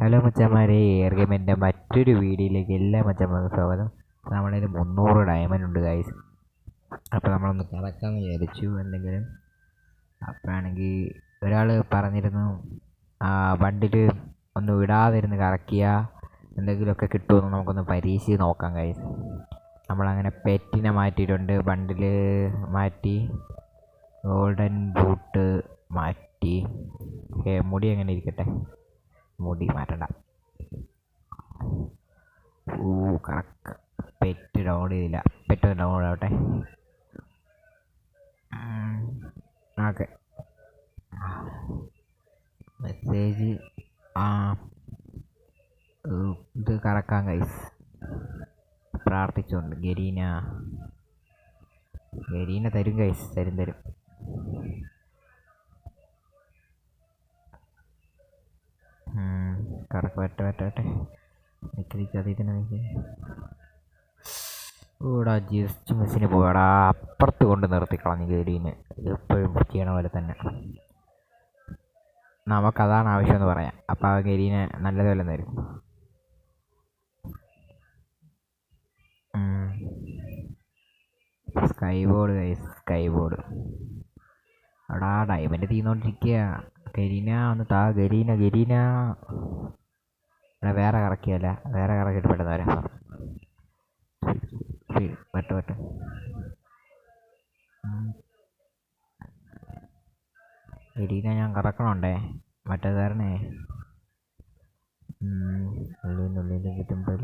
Hello മച്ചന്മാരെ എയർഗെയിമിന്റെ മറ്റൊരു വീഡിയോയിലേക്ക് എല്ലാ മച്ചന്മാർക്കും സ്വാഗതം. നമ്മളതിൽ മുന്നൂറ് ഡയമണ്ട് ഉണ്ട് ഗൈസ് അപ്പോൾ നമ്മളൊന്ന് കറക്കാമെന്ന് വിചാരിച്ചു. എന്തെങ്കിലും അപ്പോഴാണെങ്കിൽ ഒരാൾ പറഞ്ഞിരുന്നു ആ ബണ്ടിൽ ഒന്ന് വിടാതിരുന്ന് കറക്കിയ എന്തെങ്കിലുമൊക്കെ കിട്ടുമെന്ന് നമുക്കൊന്ന് പരീക്ഷിച്ച് നോക്കാം ഗൈസ് നമ്മളങ്ങനെ പെറ്റിനെ മാറ്റിയിട്ടുണ്ട്. ബണ്ടിൽ മാറ്റി ഗോൾഡൻ ബൂട്ട് മാറ്റി. മുടി എങ്ങനെ ഇരിക്കട്ടെ? മുടി മാറ്റണ്ട. ഓ കറക്റ്റ്. പെറ്റ് ഡൗൺലോഡ് ചെയ്തില്ല. പെറ്റ് ഡൗൺലോഡ് ആവട്ടെ. ഓക്കെ. മെസ്സേജ് ആ ഇത് കറക്കാൻ കൈസ് പ്രാർത്ഥിച്ചുകൊണ്ട് ഗരീന. ഗരീന തരും കൈസ് തരും തരും. ഉം, വെട്ട അതിൽ തന്നെ നിക്ക് ഓടാ ജസ്റ്റ് മിസ്സിന് പോയടാ അപ്പുറത്ത് കൊണ്ട് നിർത്തി കളഞ്ഞു ഗരീന് എപ്പോഴും ചെയ്യണ പോലെ തന്നെ. നമുക്കതാണ് ആവശ്യമെന്ന് പറയാം. അപ്പം ആ ഗരീനെ നല്ലതുപോലെ തരും. സ്കൈ ബോർഡ് സ്കൈ ബോർഡ് എടാ ഡയമണ്ട് തീർന്നുകൊണ്ടിരിക്കുക ഗരീന ഒന്ന് താ. ഗരീന ഗരീന എടാ വേറെ കറക്കിയല്ല. വേറെ കറക്കിയിട്ട് പെട്ടെന്ന് വരാം വെട്ട വെട്ട ഗരീന ഞാൻ കറക്കണുണ്ടേ. മറ്റേ തരണേ ഉള്ളിനുള്ളിൽ കിട്ടുമ്പോൾ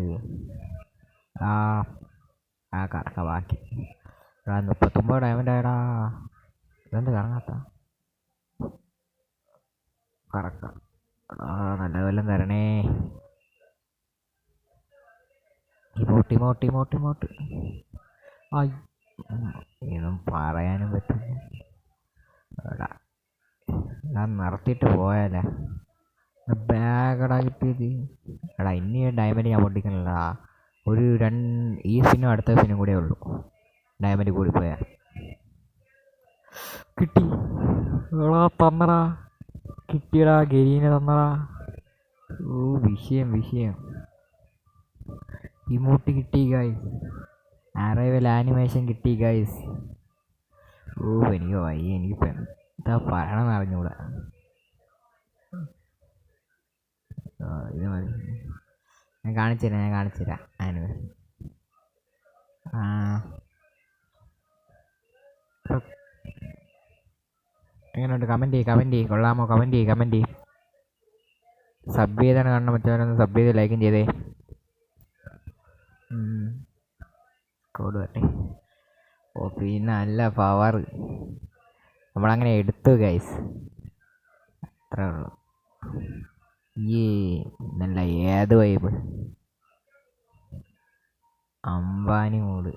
ആ ആ കറക്ക ബാക്കി. എടാ മുപ്പത്തൊമ്പത് ഡയമണ്ട് ആയടാ. ഇതെന്ത് കറങ്ങാത്ത? കറക്ക. നല്ല കൊല്ലം തരണേ. ഇമോട്ട് മോട്ടി മോട്ടി മോട്ടി ആയി ഇതൊന്നും പറയാനും പറ്റില്ല. എടാ ഞാൻ നിർത്തിയിട്ട് പോയാലേ. ബാഗടാ കിട്ടിയത്. എടാ ഇനി ഡയമണ്ട് ഞാൻ പൊട്ടിക്കണില്ലടാ. ഒരു രണ്ട് ഈ സിനും അടുത്ത സിനും കൂടെ ഉള്ളൂ. ഡയമണ്ട് കൂടി പോയാ. കിട്ടി. എടാ തന്നടാ. കിട്ടിയടാ ഗരീനെ തന്നടാ. ഓ വിഷയം വിഷയം. ഇമോട്ട് കിട്ടി ഗൈസ് അറൈവൽ ആനിമേഷൻ കിട്ടി ഗൈസ് ഓ എനിക്ക് വയ്യ. എനിക്കിപ്പോൾ എന്താ പറയണമെന്ന് അറിഞ്ഞൂടാ. ഇത് മതി. ഞാൻ കാണിച്ചു തരാം ഞാൻ കാണിച്ചു തരാം. ആനിമേഷൻ ആ. എങ്ങനെയുണ്ട് കമന്റ് ചെയ്യ് കമന്റ് ചെയ്യ്. കൊള്ളാമോ? കമന്റ് ചെയ്യ് കമന്റ് ചെയ്യ്. സബ് ചെയ്താണ് കാണണം. മറ്റവരൊന്ന് സബ് ചെയ്ത് ലൈക്കും ചെയ്തേ. കോഡ് വരട്ടെ ഓ പിന്നെ നല്ല പവർ നമ്മളങ്ങനെ എടുത്തു ഗൈസ് അത്രേ ഉള്ളൂ. ഈ നല്ല ഏത് വൈബ് അംബാനി മൂഡ്